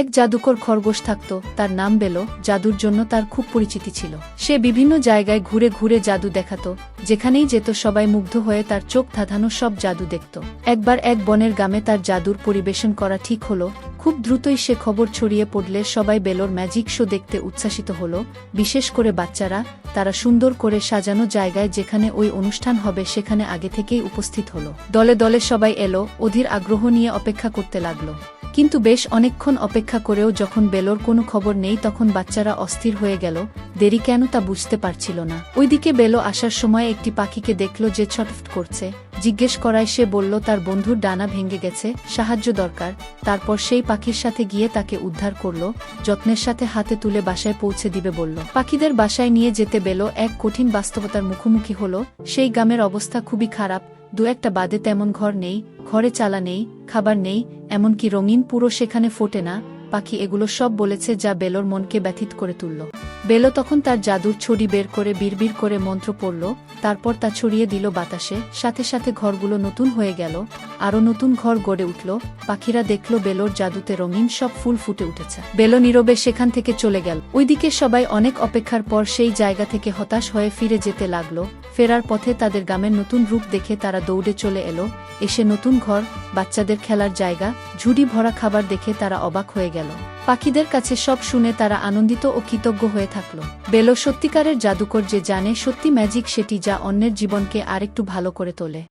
এক জাদুকর খরগোশ থাকত, তার নাম বেলো, জাদুর জন্য তার খুব পরিচিতি ছিল। সে বিভিন্ন জায়গায় ঘুরে ঘুরে জাদু দেখাত, যেখানেই যেত সবাই মুগ্ধ হয়ে তার চোখ ধাঁধানো সব জাদু দেখত। একবার এক বনের গ্রামে তার জাদুর পরিবেশন করা ঠিক হলো, খুব দ্রুতই সে খবর ছড়িয়ে পড়লে সবাই বেলোর ম্যাজিক শো দেখতে উচ্ছ্বাসিত হল, বিশেষ করে বাচ্চারা, তারা সুন্দর করে সাজানো জায়গায় যেখানে ওই অনুষ্ঠান হবে সেখানে আগে থেকেই উপস্থিত হলো। দলে দলে সবাই এলো, অধীর আগ্রহ নিয়ে অপেক্ষা করতে লাগল। কিন্তু বেশ অনেকক্ষণ অপেক্ষা করেও যখন বেলোর কোনো খবর নেই তখন বাচ্চারা অস্থির হয়ে গেল, দেরি কেন তা বুঝতে পারছিল না। ওইদিকে বেলো আসার সময় একটি পাখিকে দেখল যে ছটফট করছে। জিজ্ঞেস করায় সে বলল, তার বন্ধুর ডানা ভেঙে গেছে, সাহায্য দরকার। তারপর সেই পাখির সাথে গিয়ে তাকে উদ্ধার করল, যত্নের সাথে হাতে তুলে বাসায় পৌঁছে দিবে বলল। পাখিদের বাসায় নিয়ে যেতে বেলো এক কঠিন বাস্তবতার মুখোমুখি হল। সেই গ্রামের অবস্থা খুবই খারাপ। দু একটা বাদে তেমন ঘর নেই, ঘরে চালা নেই, খাবার নেই, এমনকি রঙিন পুরো সেখানে ফোটে না। পাখি এগুলো সব বলেছে যা বেলোর মনকে ব্যথিত করে তুলল। বেলো তখন তার জাদুর ছড়ি বের করে বিড়বিড় করে মন্ত্র পড়ল, তারপর তা ছড়িয়ে দিল বাতাসে, সাথে সাথে ঘরগুলো নতুন হয়ে গেল, আরও নতুন ঘর গড়ে উঠল, পাখিরা দেখল বেলোর জাদুতে রঙিন সব ফুল ফুটে উঠেছে। বেলো নীরবে সেখান থেকে চলে গেল। ওইদিকে সবাই অনেক অপেক্ষার পর সেই জায়গা থেকে হতাশ হয়ে ফিরে যেতে লাগল। ফেরার পথে তাদের গ্রামের নতুন রূপ দেখে তারা দৌড়ে চলে এলো, এসে নতুন ঘর, বাচ্চাদের খেলার জায়গা ঝুড়ি ভরা খাবার দেখে তারা অবাক হয়ে গেল। পাখিদের কাছে সব শুনে তারা আনন্দিত ও কৃতজ্ঞ হয়ে থাকল। বেলো সত্যিকারের জাদুকর যে জানে সত্যি ম্যাজিক সেটি যা অন্যের জীবনকে আরেকটু ভালো করে তোলে।